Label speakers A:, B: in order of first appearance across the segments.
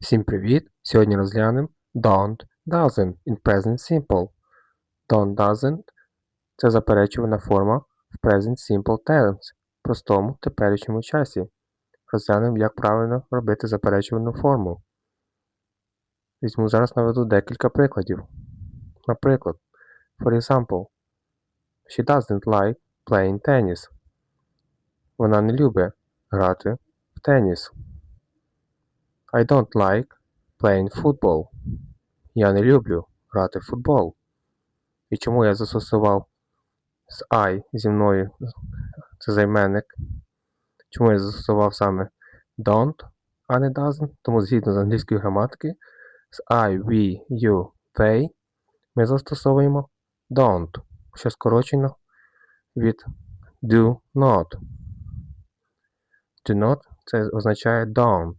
A: Всім привіт! Сьогодні розглянемо don't, doesn't in present simple. Don't, doesn't – це заперечувана форма в present simple tense, простому теперішньому часі. Розглянемо, як правильно робити заперечувану форму. Візьму зараз наведу декілька прикладів. Наприклад, for example, she doesn't like playing tennis. Вона не любить грати в теніс. I don't like playing football. Я не люблю грати в футбол. І чому я застосував з I зі мною це займенник? Чому я застосував саме don't, а не doesn't? Тому згідно з англійської граматики, з I, we, you, they ми застосовуємо don't, що скорочено від do not. Do not це означає don't.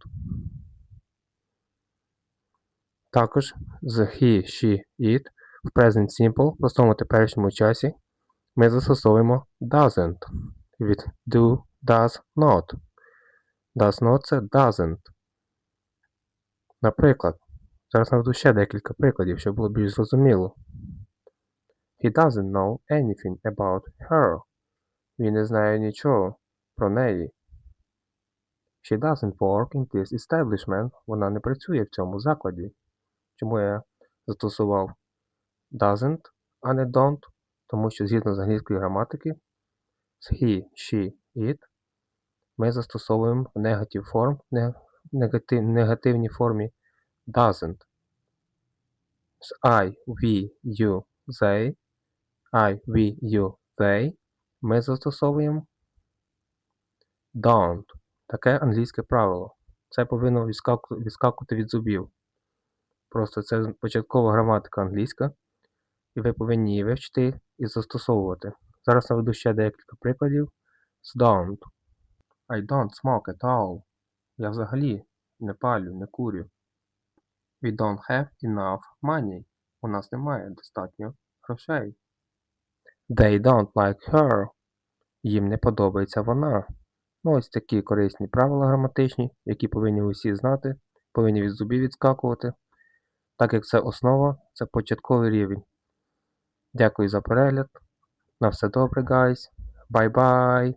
A: Також з he, she, it в present simple в простому теперішньому часі ми застосовуємо doesn't від do, does, not. Does not це doesn't. Наприклад, зараз наведу ще декілька прикладів, щоб було більш зрозуміло. He doesn't know anything about her. Він не знає нічого про неї. She doesn't work in this establishment. Вона не працює в цьому закладі. Чому я застосував doesn't, а не don't? Тому що згідно з англійської граматики, з he, she, it ми застосовуємо негатив форм, негатив, негативній формі doesn't. З I, we, you, they, I, we, you, they ми застосовуємо don't. Таке англійське правило. Це повинно відскакувати від зубів. Просто це початкова граматика англійська, і ви повинні її вивчити і застосовувати. Зараз наведу ще декілька прикладів з don't. I don't smoke at all. Я взагалі не палю, не курю. We don't have enough money. У нас немає достатньо грошей. They don't like her. Їм не подобається вона. Ну, ось такі корисні правила граматичні, які повинні усі знати, повинні від зубів відскакувати, так як це основа, це початковий рівень. Дякую за перегляд. На все добре, guys. Bye-bye.